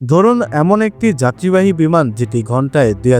ধরুন, এমন একটি যাত্রীবাহী বিমান যেটি ঘন্টায় দুই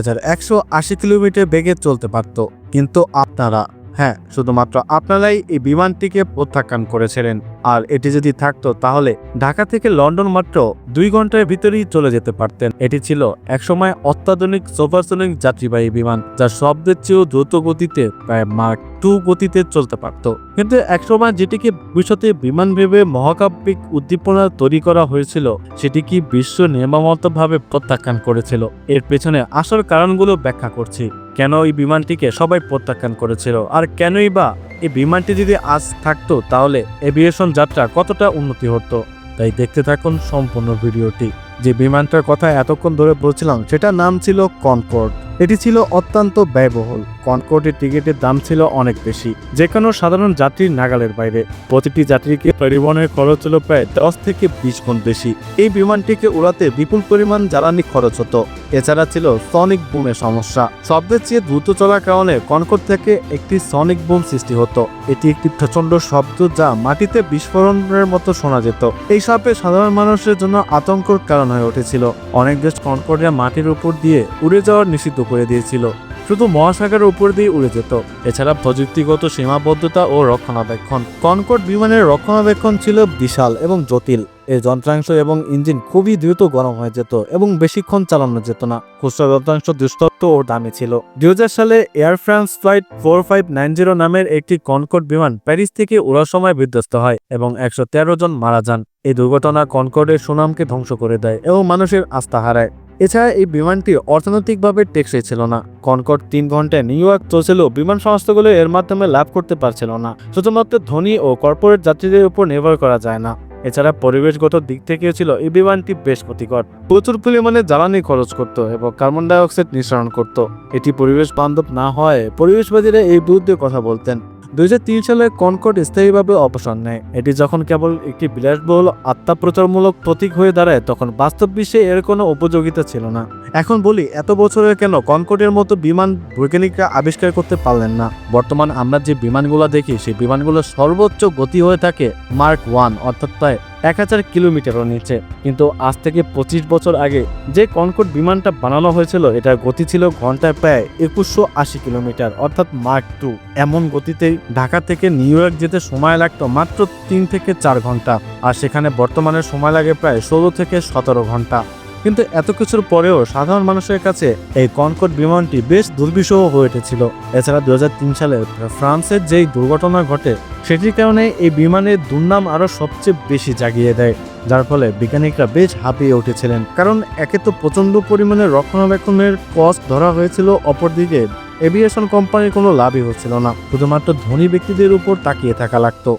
আশি কিলোমিটার বেগে চলতে পারত। কিন্তু আপনারা হ্যাঁ শুধুমাত্র আপনারাই এই বিমানটিকে প্রত্যাখ্যান করেছিলেন। আর এটি যদি থাকতো তাহলে ঢাকা থেকে লন্ডন মাত্র দুই ঘণ্টার ভিতরেই চলে যেতে পারতেন। এটি ছিল একসময় অত্যাধুনিক সুপারসনিক যাত্রীবাহী বিমান যা শব্দের চেয়েও দ্রুত গতিতে প্রায় মার্ক টু গতিতে চলতে পারত। কিন্তু একসময় যেটিকে ভবিষ্যতে বিমান ভেবে মহাকাব্যিক উদ্দীপনা তৈরি করা হয়েছিল সেটি কি বিশ্ব নির্মমতভাবে প্রত্যাখ্যান করেছিল। এর পেছনে আসল কারণগুলো ব্যাখ্যা করছি। কেন এই বিমানটিকে সবাই প্রত্যাখ্যান করেছিল? আর কেনই বা এই বিমানটি যদি আজ থাকতো, তাহলে এভিয়েশন যাত্রা কতটা উন্নতি হতো, তাই দেখতে থাকুন সম্পূর্ণ ভিডিওটি। যে বিমানটার কথা এতক্ষণ ধরে বলছিলাম, সেটার নাম ছিল কনকর্ড। এটি ছিল অত্যন্ত ব্যয়বহুল। কনকর্ডের টিকিটের দাম ছিল অনেক বেশি। যে কোনো সাধারণ যাত্রীর নাগালের বাইরে। প্রতিটি যাত্রীকে পরিবহনের খরচ ছিল প্রায় দশ থেকে বিশ গুণ বেশি। এই বিমানটিকে উড়াতে বিপুল পরিমাণ জ্বালানি খরচ হতো। এছাড়া ছিল সনিক বুমের সমস্যা। শব্দের চেয়ে দ্রুত চলার কারণে কনকর্ড থেকে একটি সনিক বুম সৃষ্টি হতো। এটি একটি প্রচণ্ড শব্দ যা মাটিতে বিস্ফোরণের মতো শোনা যেত। এই সাপে সাধারণ মানুষের জন্য আতঙ্কর কারণ হয়ে উঠেছিল। অনেক দেশ কনকর্ডিয়া মাটির উপর দিয়ে উড়ে যাওয়ার নিষিদ্ধ করে দিয়েছিল। শুধু মহাসাগরের উপর দিয়ে উড়ে যেত। এছাড়া প্রযুক্তিগত সীমাবদ্ধতা ও রক্ষণাবেক্ষণ। কনকর্ড বিমানের রক্ষণাবেক্ষণ ছিল বিশাল এবং জটিল। এর যন্ত্রাংশ এবং ইঞ্জিন খুবই দ্রুত গরম হয়ে যেত এবং বেশিক্ষণ চালানো যেত না। খুচরা যন্ত্রাংশ দুস্তত্ব ও দামি ছিল। দুই সালে air France flight four five nine zero নামের একটি কনকর্ড বিমান প্যারিস থেকে ওড়ার সময় বিধ্বস্ত হয় এবং একশো তেরো জন মারা যান। এই দুর্ঘটনা কনকর্ডের সুনামকে ধ্বংস করে দেয় এবং মানুষের আস্থা হারায়। এছাড়া এই বিমানটি অর্থনৈতিকভাবে টেকসই ছিল না। কনকর্ড তিন ঘন্টায় নিউ ইয়র্ক চলছিল, বিমান সংস্থাগুলো এর মাধ্যমে লাভ করতে পারছিল না। শুধুমাত্র ধনী ও কর্পোরেট যাত্রীদের উপর নির্ভর করা যায় না। এছাড়া পরিবেশগত দিক থেকেও ছিল এই বিমানটি বেশ ক্ষতিকর। প্রচুর পরিমাণে জ্বালানি খরচ করত এবং কার্বন ডাইঅক্সাইড নিঃসরণ করত। এটি পরিবেশ বান্ধব না হয় পরিবেশবাদীরা এই বিরুদ্ধে কথা বলতেন। দুই হাজার তিন সালে কনকর্ড স্থায়ীভাবে অবসর নেয়। এটি যখন কেবল একটি বিলাসবহুল, আত্মাপ্রচারমূলক প্রতীক হয়ে দাঁড়ায়, তখন বাস্তব বিশ্বে এর কোনো উপযোগিতা ছিল না। এখন বলি, এত বছরে কেন কনকর্ডের মতো বিমান বৈজ্ঞানিকরা আবিষ্কার করতে পারলেন না? বর্তমান আমরা যে বিমানগুলো দেখি, সেই বিমানগুলোর সর্বোচ্চ গতি হয়ে থাকে মার্ক ওয়ান অর্থাৎ প্রায় এক হাজার কিলোমিটারও নিচে। কিন্তু আজ থেকে পঁচিশ বছর আগে যে কনকর্ড বিমানটা বানানো হয়েছিল, এটার গতি ছিল ঘন্টায় প্রায় একুশশো আশি কিলোমিটার, অর্থাৎ মার্ক টু। এমন গতিতে ঢাকা থেকে নিউ ইয়র্ক যেতে সময় লাগতো মাত্র তিন থেকে চার ঘণ্টা, আর সেখানে বর্তমানে সময় লাগে প্রায় ষোলো থেকে সতেরো ঘণ্টা। কিন্তু এত কিছুর পরেও সাধারণ মানুষের কাছে এই কনকর্ড বিমানটি বেশ দুর্বিষহ হয়ে উঠেছিল। এছাড়া দুই হাজার তিন সালে ফ্রান্সের যেই দুর্ঘটনা ঘটে, সেটির কারণে এই বিমানের দুর্নাম আরও সবচেয়ে বেশি জাগিয়ে দেয়, যার ফলে বিজ্ঞানিকরা বেশ হাঁপিয়ে উঠেছিলেন। কারণ একে তো প্রচণ্ড পরিমাণে রক্ষণাবেক্ষণের কস্ট ধরা হয়েছিল, অপরদিকে এভিয়েশন কোম্পানির কোনো লাভই হচ্ছিল না। শুধুমাত্র ধনী ব্যক্তিদের উপর তাকিয়ে থাকা লাগতো।